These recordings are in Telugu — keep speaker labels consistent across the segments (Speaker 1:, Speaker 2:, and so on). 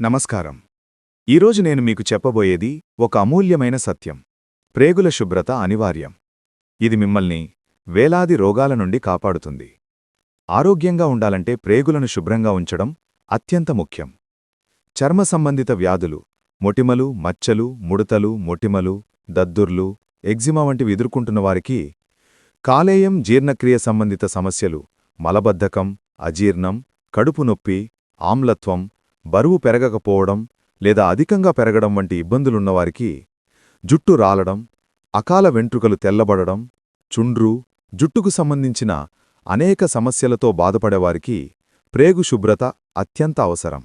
Speaker 1: నమస్కారం. ఈరోజు నేను మీకు చెప్పబోయేది ఒక అమూల్యమైన సత్యం. ప్రేగుల శుభ్రత అనివార్యం. ఇది మిమ్మల్ని వేలాది రోగాల నుండి కాపాడుతుంది. ఆరోగ్యంగా ఉండాలంటే ప్రేగులను శుభ్రంగా ఉంచడం అత్యంత ముఖ్యం. చర్మ సంబంధిత వ్యాధులు మొటిమలు మచ్చలు ముడతలు మొటిమలు దద్దుర్లు ఎగ్జిమా వంటివి ఎదుర్కొంటున్న వారికి కాలేయం జీర్ణక్రియ సంబంధిత సమస్యలు మలబద్ధకం అజీర్ణం కడుపు నొప్పి ఆమ్లత్వం బరువు పెరగకపోవడం లేదా అధికంగా పెరగడం వంటి ఇబ్బందులున్నవారికి జుట్టు రాలడం అకాల వెంట్రుకలు తెల్లబడడం చుండ్రు జుట్టుకు సంబంధించిన అనేక సమస్యలతో బాధపడేవారికి ప్రేగు శుభ్రత అత్యంత అవసరం.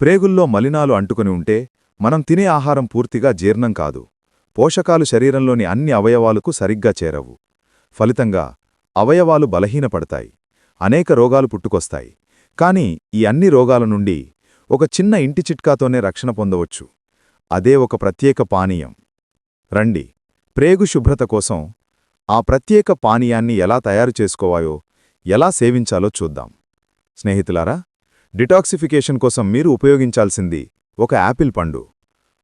Speaker 1: ప్రేగుల్లో మలినాలు అంటుకుని ఉంటే మనం తినే ఆహారం పూర్తిగా జీర్ణం కాదు. పోషకాలు శరీరంలోని అన్ని అవయవాలకు సరిగ్గా చేరవు. ఫలితంగా అవయవాలు బలహీనపడతాయి. అనేక రోగాలు పుట్టుకొస్తాయి. కాని ఈ అన్ని రోగాల నుండి ఒక చిన్న ఇంటి చిట్కాతోనే రక్షణ పొందవచ్చు. అదే ఒక ప్రత్యేక పానీయం. రండి ప్రేగు శుభ్రత కోసం ఆ ప్రత్యేక పానీయాన్ని ఎలా తయారు చేసుకోవాలో ఎలా సేవించాలో చూద్దాం. స్నేహితులారా డిటాక్సిఫికేషన్ కోసం మీరు ఉపయోగించాల్సింది ఒక యాపిల్ పండు.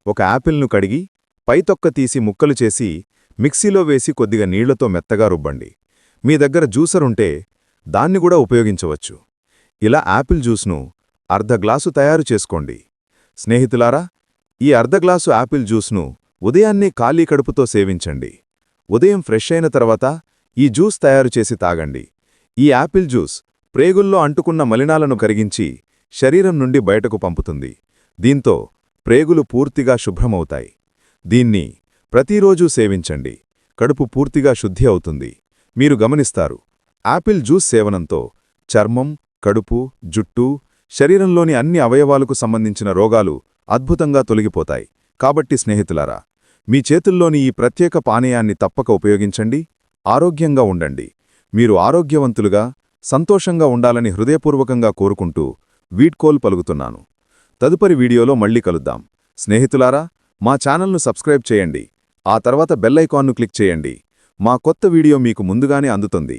Speaker 1: ఒక యాపిల్ను కడిగి పైతొక్క తీసి ముక్కలు చేసి మిక్సీలో వేసి కొద్దిగా నీళ్ళతో మెత్తగా రుబ్బండి. మీ దగ్గర జ్యూసర్ ఉంటే దాన్ని కూడా ఉపయోగించవచ్చు. ఇలా యాపిల్ జ్యూస్ను అర్ధ గ్లాసు తయారు చేసుకోండి. స్నేహితులారా ఈ అర్ధ గ్లాసు యాపిల్ జ్యూస్ను ఉదయాన్నే ఖాళీ కడుపుతో సేవించండి. ఉదయం ఫ్రెష్ అయిన తర్వాత ఈ జ్యూస్ తయారు చేసి తాగండి. ఈ యాపిల్ జ్యూస్ ప్రేగుల్లో అంటుకున్న మలినాలను కరిగించి శరీరం నుండి బయటకు పంపుతుంది. దీంతో ప్రేగులు పూర్తిగా శుభ్రమవుతాయి. దీన్ని ప్రతిరోజూ సేవించండి. కడుపు పూర్తిగా శుద్ధి అవుతుంది. మీరు గమనిస్తారు యాపిల్ జ్యూస్ సేవనంతో చర్మం కడుపు జుట్టు శరీరంలోని అన్ని అవయవాలకు సంబంధించిన రోగాలు అద్భుతంగా తొలగిపోతాయి. కాబట్టి స్నేహితులారా మీ చేతుల్లోని ఈ ప్రత్యేక పానీయాన్ని తప్పక ఉపయోగించండి ఆరోగ్యంగా ఉండండి. మీరు ఆరోగ్యవంతులుగా సంతోషంగా ఉండాలని హృదయపూర్వకంగా కోరుకుంటూ వీడ్కోల్ పలుకుతున్నాను. తదుపరి వీడియోలో మళ్ళీ కలుద్దాం. స్నేహితులారా మా ఛానల్ను సబ్స్క్రైబ్ చేయండి. ఆ తర్వాత బెల్లైకాన్ను క్లిక్ చేయండి. మా కొత్త వీడియో మీకు ముందుగానే అందుతుంది.